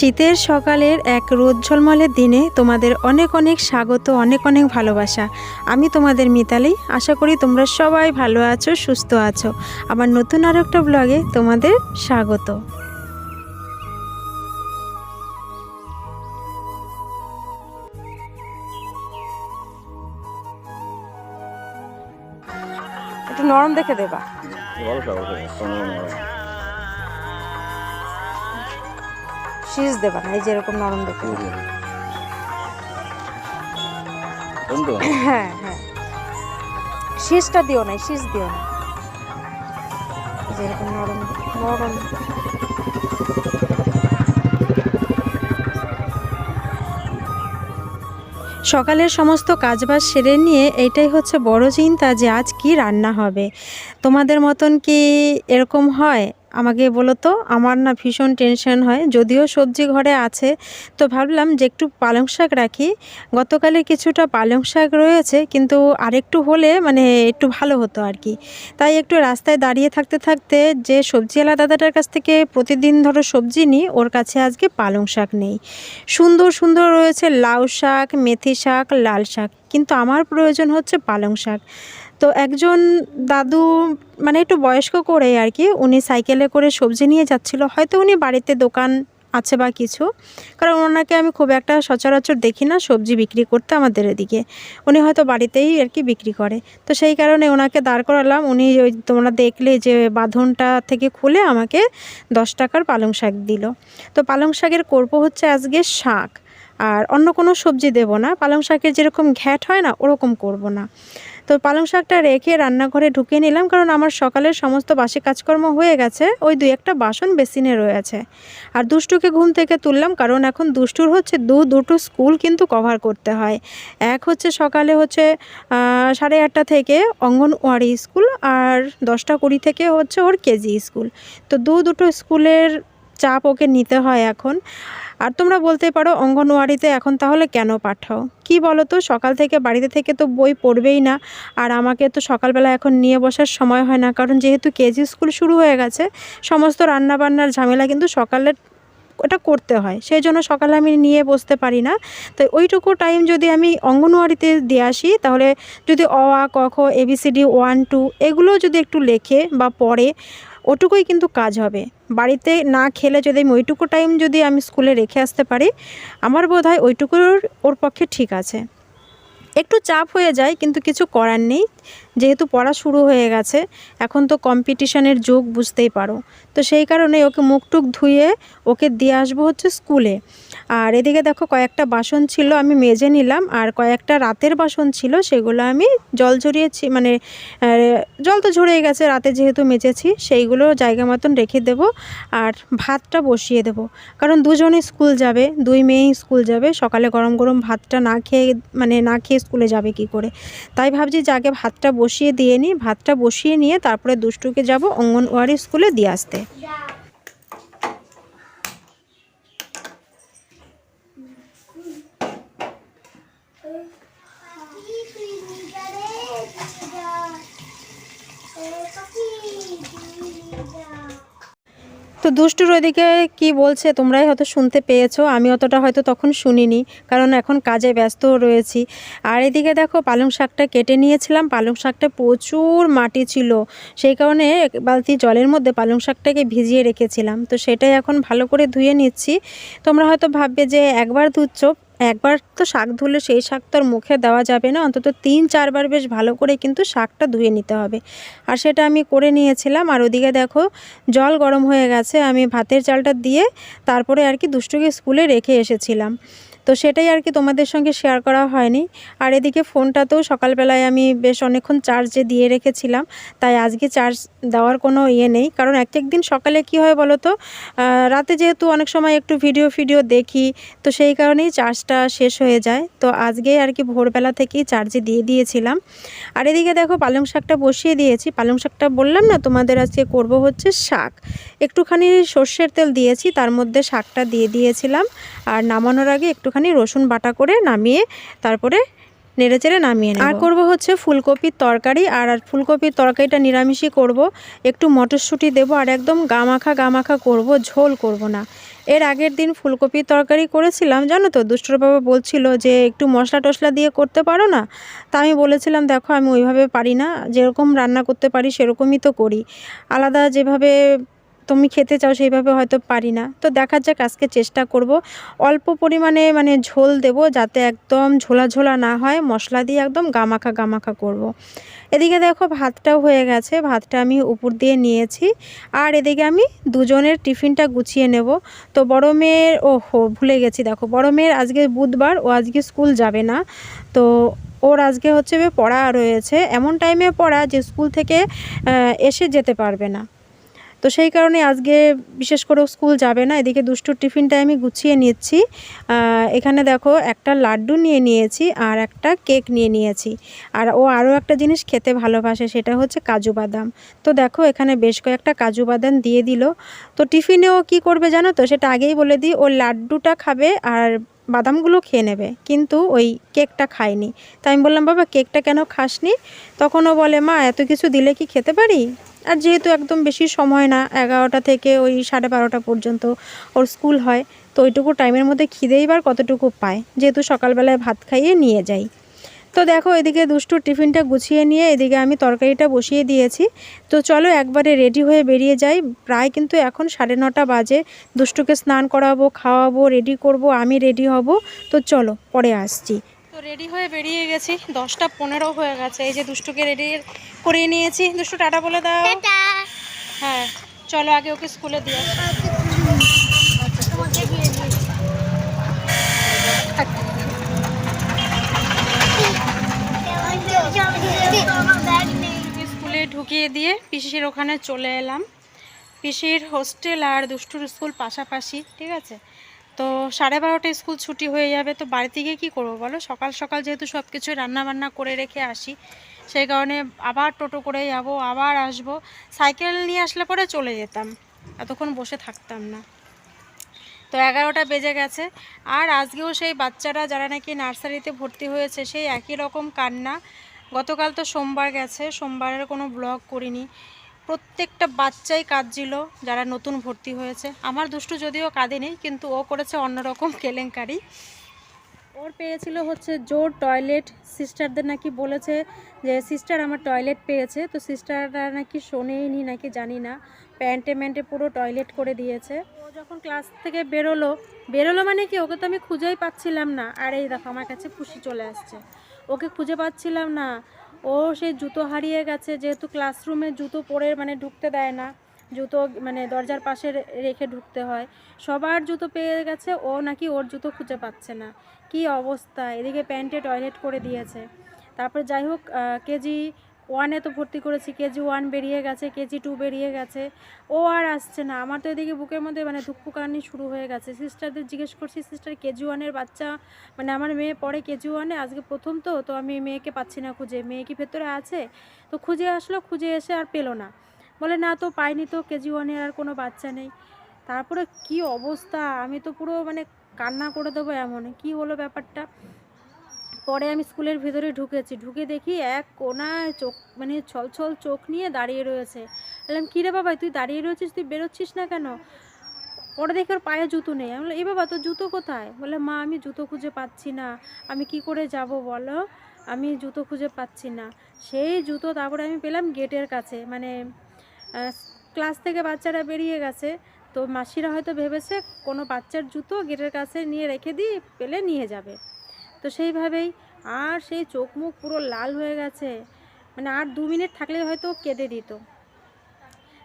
শীতের সকালের এক রোদ ঝলমলের দিনে তোমাদের অনেক অনেক স্বাগত অনেক অনেক ভালোবাসা। আমি তোমাদের মিতালি আশা করি তোমরা সবাই ভালো আছো সুস্থ আছো। আমার নতুন আর একটা ব্লগে তোমাদের স্বাগত। একটু নরম দেখে দেবা। শীষ দেবা না এই যেরকম নরম দেখে হ্যাঁ হ্যাঁ। শীষটা দিও না শীষ দিও না। এই যে এরকম নরম নরম। সকালের সমস্ত কাজবাজ সেরে নিয়ে এইটাই হচ্ছে বড় চিন্তা যে আজ কি রান্না হবে। তোমাদের মতন কি এরকম হয়? আমাকে বলো তো, আমার না ভীষণ টেনশন হয়। যদিও সবজি ঘরে আছে, তো ভাবলাম যে একটু পালং শাক রাখি। গতকালে কিছুটা পালং শাক রয়েছে, কিন্তু আরেকটু হলে মানে একটু ভালো হতো আর কি। তাই একটু রাস্তায় দাঁড়িয়ে থাকতে থাকতে যে সবজিওয়ালা দাদাটার কাছ থেকে প্রতিদিন ধরো সবজি নিই, ওর কাছে আজকে পালং শাক নেই। সুন্দর সুন্দর রয়েছে লাউ শাক, মেথি শাক, লাল শাক, কিন্তু আমার প্রয়োজন হচ্ছে পালং শাক। তো একজন দাদু মানে একটু বয়স্ক করে আর কি, উনি সাইকেলে করে সবজি নিয়ে যাচ্ছিল। হয়তো উনি বাড়িতে দোকান আছে বা কিছু, কারণ ওনাকে আমি খুব একটা সচরাচর দেখি না, সবজি বিক্রি করতে আমাদের এদিকে। উনি হয়তো বাড়িতেই আর কি বিক্রি করে। তো সেই কারণে ওনাকে দাঁড় করালাম, উনি ওই তোমরা দেখলে যে বাঁধনটা থেকে খুলে আমাকে দশ টাকার পালং শাক দিল। তো পালং শাকের করব হচ্ছে আজকে শাক, আর অন্য কোনো সবজি দেব না। পালং শাকের যেরকম ঘ্যাট হয় না, ওরকম করব না। তো পালং শাকটা রেখে রান্নাঘরে ঢুকিয়ে নিলাম, কারণ আমার সকালের সমস্ত বাসি কাজকর্ম হয়ে গেছে। ওই দুই একটা বাসন বেসিনে রয়েছে। আর দুষ্টুকে ঘুম থেকে তুললাম, কারণ এখন দুষ্টুর হচ্ছে দু, দুটো স্কুল কিন্তু কভার করতে হয়। এক হচ্ছে সকালে হচ্ছে সাড়ে আটটা থেকে অঙ্গনওয়াড়ি স্কুল, আর দশটা কুড়ি থেকে হচ্ছে ওর কেজি স্কুল। তো দু, দুটো স্কুলের চাপ ওকে নিতে হয় এখন। আর তোমরা বলতে পারো, অঙ্গনওয়াড়িতে এখন তাহলে কেন পাঠাও? কি বলো তো সকাল থেকে বাড়িতে থেকে তো বই পড়বেই না। আর আমাকে তো সকালবেলা এখন নিয়ে বসার সময় হয় না, কারণ যেহেতু কেজি স্কুল শুরু হয়ে গেছে, সমস্ত রান্নাবান্নার ঝামেলা কিন্তু সকালের ওটা করতে হয়। সেই জন্য সকালে আমি নিয়ে বসতে পারি না। তো ওইটুকু টাইম যদি আমি অঙ্গনওয়াড়িতে দিয়ে আসি, তাহলে যদি অ, আ, ক, খ এবিসিডি ওয়ান, টু, এগুলো যদি একটু লেখে বা পড়ে ওটুকুই কিন্তু কাজ হবে। বাড়িতে না খেলে যদি আমি ওইটুকু টাইম যদি আমি স্কুলে রেখে আসতে পারি, আমার বোধ হয় ওইটুকুর ওর পক্ষে ঠিক আছে। একটু চাপ হয়ে যায়, কিন্তু কিছু করার নেই। যেহেতু পড়া শুরু হয়ে গেছে, এখন তো কম্পিটিশনের যুগ, বুঝতেই পারো। তো সেই কারণে ওকে মুখ টুক ধুয়ে ওকে দিয়ে আসব হচ্ছে স্কুলে। আর এদিকে দেখো কয়েকটা বাসন ছিল, আমি মেজে নিলাম, আর কয়েকটা রাতের বাসন ছিল, সেগুলো আমি জল ঝরিয়েছি মানে জল তো ঝরিয়ে গেছে, রাতে যেহেতু মেজেছি, সেইগুলো জায়গা মতন রেখে দেবো, আর ভাতটা বসিয়ে দেবো। কারণ দুজনে স্কুল যাবে, দুই মেয়েই স্কুল যাবে, সকালে গরম গরম ভাতটা না খেয়ে মানে না খেয়ে স্কুলে যাবে কি করে? তাই ভাবছি যে আগে ভাতটা বসিয়ে দিয়ে নিই ভাতটা বসিয়ে নিয়ে তারপরে দুষ্টুকে যাব অঙ্গনওয়াড়ি স্কুলে দিয়ে আসতে। তো দুষ্টুর ওইদিকে কি বলছে? তোমরাই হয়তো শুনতে পেয়েছ। আমি অতটা হয়তো তখন শুনিনি, কারণ এখন কাজে ব্যস্ত রয়েছি। আর এদিকে দেখো, পালং শাকটা কেটে নিয়েছিলাম। পালং শাকটা প্রচুর মাটি ছিল। সেই কারণে বালতি জলের মধ্যে পালং শাকটাকে ভিজিয়ে রেখেছিলাম। তো সেটাই এখন ভালো করে ধুয়ে নিচ্ছি। তোমরা হয়তো ভাববে যে একবার ধুচ্ছ একবার তো শাক ধুলে সেই শাক তো আর মুখে দেওয়া যাবে না। অন্তত তিন, চারবার বেশ ভালো করে কিন্তু শাকটা ধুয়ে নিতে হবে। আর সেটা আমি করে নিয়েছিলাম। আর ওদিকে দেখো, জল গরম হয়ে গেছে। আমি ভাতের চালটা দিয়ে তারপরে আর কি দুষ্টুকে স্কুলে রেখে এসেছিলাম। তো সেটাই আর কি তোমাদের সঙ্গে শেয়ার করা হয়নি। আর এদিকে ফোনটাতেও সকালবেলায় আমি বেশ অনেকক্ষণ চার্জে দিয়ে রেখেছিলাম, তাই আজকে চার্জ দেওয়ার কোনো ইয়ে নেই। কারণ এক এক দিন সকালে কি হয় বলো তো রাতে যেহেতু অনেক সময় একটু ভিডিও ফিডিও দেখি, তো সেই কারণেই চার্জটা শেষ হয়ে যায়। তো আজকে আর কি ভোরবেলা থেকেই চার্জে দিয়ে দিয়েছিলাম। আর এদিকে দেখো পালং শাকটা বসিয়ে দিয়েছি। পালং শাকটা বললাম না তোমাদের আজকে করব হচ্ছে শাক। একটুখানি সর্ষের তেল দিয়েছি, তার মধ্যে শাকটা দিয়ে দিয়েছিলাম। আর নামানোর আগে একটুখানি রসুন বাটা করে নামিয়ে তারপরে নেড়ে চেড়ে নামিয়ে আর করব হচ্ছে ফুলকপির তরকারি। আর আর ফুলকপির তরকারিটা নিরামিষই করব। একটু মটরশুঁটি দেবো আর একদম গামাখা গামাখা করব, ঝোল করব না। এর আগের দিন ফুলকপির তরকারি করেছিলাম, জানো তো? দুষ্টুর বাবা বলছিল যে, একটু মশলা টশলা দিয়ে করতে পারো না? তা আমি বলেছিলাম, দেখো, আমি ওইভাবে পারি না। যেরকম রান্না করতে পারি, সেরকমই তো করি। আলাদা যেভাবে তুমি খেতে চাও সেইভাবে হয়তো পারি না। তো দেখা যাক, আজকে চেষ্টা করব। অল্প পরিমাণে মানে ঝোল দেব যাতে একদম ঝোলা ঝোলা না হয়। মশলা দিয়ে একদম গামাখা গামাখা করব। এদিকে দেখো ভাতটাও হয়ে গেছে। ভাতটা আমি উপর দিয়ে নিয়েছি। আর এদিকে আমি দুজনের টিফিনটা গুছিয়ে নেব। তো বড় মেয়ের ও হো ভুলে গেছি। দেখো, বড় মেয়ের আজকে বুধবার, ও আজকে স্কুল যাবে না। তো ওর আজকে হচ্ছে পড়া রয়েছে। এমন টাইমে পড়া যে স্কুল থেকে এসে যেতে পারবে না। তো সেই কারণে আজকে বিশেষ করে স্কুল যাবে না, এদিকে দুষ্টুর টিফিনটা আমি গুছিয়ে নিচ্ছি। এখানে দেখো একটা লাড্ডু নিয়ে নিয়েছি আর একটা কেক নিয়ে নিয়েছি। আর ও আরও একটা জিনিস খেতে ভালোবাসে, সেটা হচ্ছে কাজু বাদাম। তো দেখো এখানে বেশ কয়েকটা কাজু বাদাম দিয়ে দিল। তো টিফিনে ও কী করবে জানো তো, সেটা আগেই বলে দিই, ও লাড্ডুটা খাবে আর বাদামগুলো খেয়ে নেবে। কিন্তু ওই কেকটা খায়নি। তাই আমি বললাম, বাবা, কেকটা কেন খাসনি? তখন ও বলে, মা, এত কিছু দিলে কি খেতে পারি? আর যেহেতু একদম বেশি সময় না, এগারোটা থেকে ওই সাড়ে বারোটা পর্যন্ত ওর স্কুল হয়, তো ওইটুকু টাইমের মধ্যে খিদেই বার কতটুকু পায়। যেহেতু সকালবেলায় ভাত খাইয়ে নিয়ে যাই। তো দেখো এদিকে দুষ্টুর টিফিনটা গুছিয়ে নিয়ে এদিকে আমি তরকারিটা বসিয়ে দিয়েছি। তো চলো একবারে রেডি হয়ে বেরিয়ে যাই। প্রায় কিন্তু এখন সাড়ে নটা বাজে। দুষ্টুকে স্নান করাবো, খাওয়াবো, রেডি করব, আমি রেডি হব। তো চলো পরে আসছি। রেডি হয়ে বেরিয়ে গেছি। দশটা পনেরো হয়ে গেছে। এই যে দুষ্টুকে রেডি করিয়ে নিয়েছি। দুষ্টু টাটা বলে দাও। হ্যাঁ চলো আগে ওকে স্কুলে দিয়ে ওকে স্কুলে ঢুকিয়ে দিয়ে পিসির ওখানে চলে এলাম। পিসির হোস্টেল আর দুষ্টুর স্কুল পাশাপাশি ঠিক আছে? তো সাড়ে বারোটায় স্কুল ছুটি হয়ে যাবে, তো বাড়িতে গিয়ে কী করব বলো? সকাল সকাল যেহেতু সব কিছু রান্না বান্না করে রেখে আসি, সেই কারণে আবার টোটো করে যাব, আবার আসব। সাইকেল নিয়ে আসলে পরে চলে যেতাম, এতক্ষণ বসে থাকতাম না। তো এগারোটা বেজে গেছে, আর আজকেও সেই বাচ্চারা যারা নাকি নার্সারিতে ভর্তি হয়েছে, সেই একই রকম কান্না। গতকাল তো সোমবার গেছে, সোমবারের কোনো ব্লগ করিনি। প্রত্যেকটা বাচ্চাই কাঁদছিল, যারা নতুন ভর্তি হয়েছে। আমার দুষ্টু যদিও কাঁদে কাঁদেনি, কিন্তু ও করেছে অন্যরকম কেলেঙ্কারি। ওর পেয়েছিল হচ্ছে জোর টয়লেট। সিস্টারদের নাকি বলেছে যে, সিস্টার আমার টয়লেট পেয়েছে। তো সিস্টাররা নাকি শোনেইনি, নাকি জানি না। প্যান্টে ম্যান্টে পুরো টয়লেট করে দিয়েছে। ও যখন ক্লাস থেকে বেরোলো বেরোলো মানে কি? ওকে তো আমি খুঁজেই পাচ্ছিলাম না। আর, এই দেখো, আমার কাছে খুশি চলে আসছে। ওকে খুঁজে পাচ্ছিলাম না। ও সে জুতো হারিয়ে গেছে, যেহেতু ক্লাসরুমে জুতো পরে মানে ঢুকতে দেয় না, জুতো মানে দরজার পাশে রেখে ঢুকতে হয়। সবার জুতো পেয়ে গেছে, ও নাকি ওর জুতো খুঁজে পাচ্ছে না। কি অবস্থা? এদিকে প্যান্টে টয়লেট করে দিয়েছে। তারপরে যাই হোক কেজি ওয়ানে তো ভর্তি করেছি, কেজি ওয়ান বেরিয়ে গেছে, কেজি টু বেরিয়ে গেছে। ও আর আসছে না। আমার তো এদিকে বুকের মধ্যে মানে দুঃখকানি শুরু হয়ে গেছে। সিস্টারদের জিজ্ঞেস করছি সিস্টার কেজি ওয়ানের বাচ্চা? মানে আমার মেয়ে পড়ে কেজি ওয়ানে আজকে প্রথম তো তো আমি মেয়েকে পাচ্ছি না খুঁজে। মেয়ে কি ভেতরে আছে? তো খুঁজে আসলো, খুঁজে এসে আর পেল না। বলে, না তো, পাইনি তো, কেজি ওয়ানের আর কোনো বাচ্চা নেই। তারপরে কি অবস্থা? আমি তো পুরো মানে কান্না করে দেবো এমন। কি হলো ব্যাপারটা? পরে আমি স্কুলের ভিতরে ঢুকেছি। ঢুকে দেখি এক কোনায় চোখ মানে ছলছল চোখ নিয়ে দাঁড়িয়ে রয়েছে। বললাম, কী রে বাবা, তুই দাঁড়িয়ে রয়েছিস, তুই বেরোচ্ছিস না কেন? পরে দেখি ওর পায়ে জুতো নেই। আমি বললাম, এ বাবা, তোর জুতো কোথায়? বলে মা, আমি জুতো খুঁজে পাচ্ছি না। আমি কি করে যাব বলো? আমি জুতো খুঁজে পাচ্ছি না। সেই জুতো তারপরে আমি পেলাম গেটের কাছে। মানে ক্লাস থেকে বাচ্চারা বেরিয়ে গেছে। তো মাসিরা হয়তো ভেবেছে, কোনো বাচ্চার জুতো গেটের কাছে নিয়ে রেখে দিই, পেলে নিয়ে যাবে। তো সেইভাবেই আর সেই চোখ মুখ পুরো লাল হয়ে গেছে। মানে আর দু মিনিট থাকলে হয়তো কেঁদে দিত।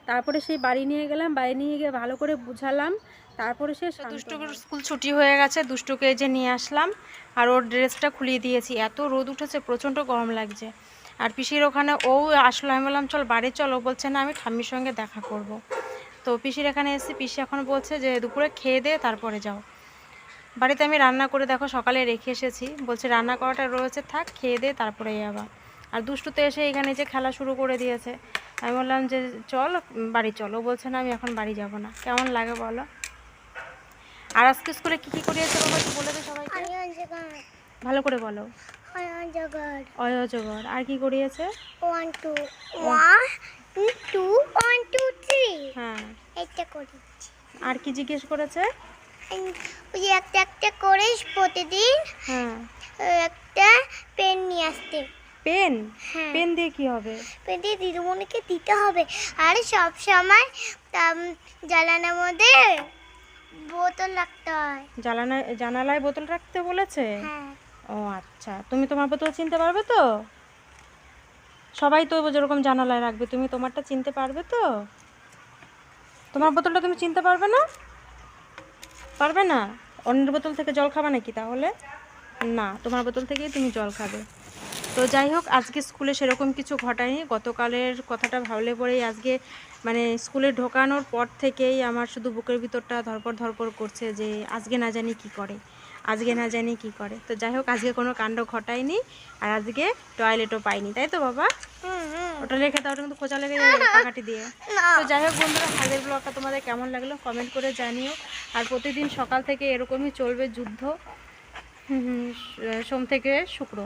তারপরে সেই বাড়ি নিয়ে গেলাম বাড়ি নিয়ে গিয়ে ভালো করে বুঝালাম। তারপরে সে দুষ্টুকে স্কুল ছুটি হয়ে গেছে দুষ্টুকে এই যে নিয়ে আসলাম। আর ওর ড্রেসটা খুলিয়ে দিয়েছি। এত রোদ উঠেছে প্রচণ্ড গরম লাগছে। আর পিসির ওখানে ও আসলো আমি বললাম চল বাড়ি চল। ও বলছে না আমি ঠাম্মির সঙ্গে দেখা করব। তো পিসির এখানে এসে পিসি এখন বলছে যে দুপুরে খেয়ে দে তারপরে যাও। বাড়িতে আমি রান্না করে দেখো সকালে রেখে এসেছি। বলছে রান্না করাটা রয়েছে থাক খেয়ে দে তারপরে আবার। আর দুষ্টু তো এসে এখানে যে খেলা শুরু করে দিয়েছে। আমি বললাম যে চল বাড়ি চলো। বলছে না আমি এখন বাড়ি যাব না। কেমন লাগে বলো? আর আজকে স্কুলে কী কী করিয়েছে একটু বলে দে সবাইকে। ভালো করে বলো। অজগর অজগর আর কি করিয়েছে? One two one two one two three হ্যাঁ। এটা করেছি আর কি জিজ্ঞেস করেছে? ওই একটা একটা করে প্রতিদিন। হ্যাঁ। একটা পেন নিয়ে আসতে। পেন হ্যাঁ। পেন দিয়ে কি হবে? পেন দিয়ে দিদিমণিকে দিতে হবে। আর সব সময় জ্বালানোর মধ্যে বোতল রাখতে হয়। জ্বালানা জানালায় বোতল রাখতে বলেছে? হ্যাঁ। ও আচ্ছা। তুমি তোমার বোতল চিনতে পারবে তো? সবাই তো যেরকম জানালায় রাখবে তুমি তোমারটা চিনতে পারবে তো? তোমার বোতলটা তুমি চিনতে পারবে না? পারবে না? অন্যের বোতল থেকে জল খাবে নাকি তাহলে? না, তোমার বোতল থেকেই তুমি জল খাবে। তো যাই হোক, আজকে স্কুলে সেরকম কিছু ঘটায়নি। গতকালের কথাটা ভাবলে পরেই আজকে মানে স্কুলে ঢোকানোর পর থেকেই আমার শুধু বুকের ভিতরটা ধরপর ধরপর করছে যে আজকে না জানি কি করে। আজকে না জানি কি করে। তো যাই হোক আজকে কোনো কাণ্ড ঘটায়নি আর আজকে টয়লেটও পাইনি তাই তো বাবা? ওটা লেখে তাও কিন্তু খোঁচা লেগে যাবে কাকাটি দিয়ে। তো যাই হোক বন্ধুরা হালের ব্লগটা তোমাদের কেমন লাগল কমেন্ট করে জানিও। আর প্রতিদিন সকাল থেকে এরকমই চলবে যুদ্ধ। হুম হুম, সোম থেকে শুক্র।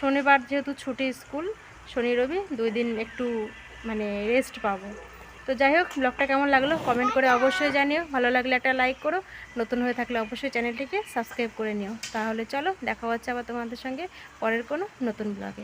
শনিবার যেহেতু ছুটি স্কুল শনি রবি দুই দিন একটু মানে রেস্ট পাবো। তো যাই হোক, ব্লগটা কেমন লাগল কমেন্ট করে অবশ্যই জানিও। ভালো লাগলে একটা লাইক করো। নতুন হয়ে থাকলে অবশ্যই চ্যানেলটিকে সাবস্ক্রাইব করে নিও। তাহলে চলো, দেখা হচ্ছে আবার তোমাদের সঙ্গে পরের কোনো নতুন ব্লগে।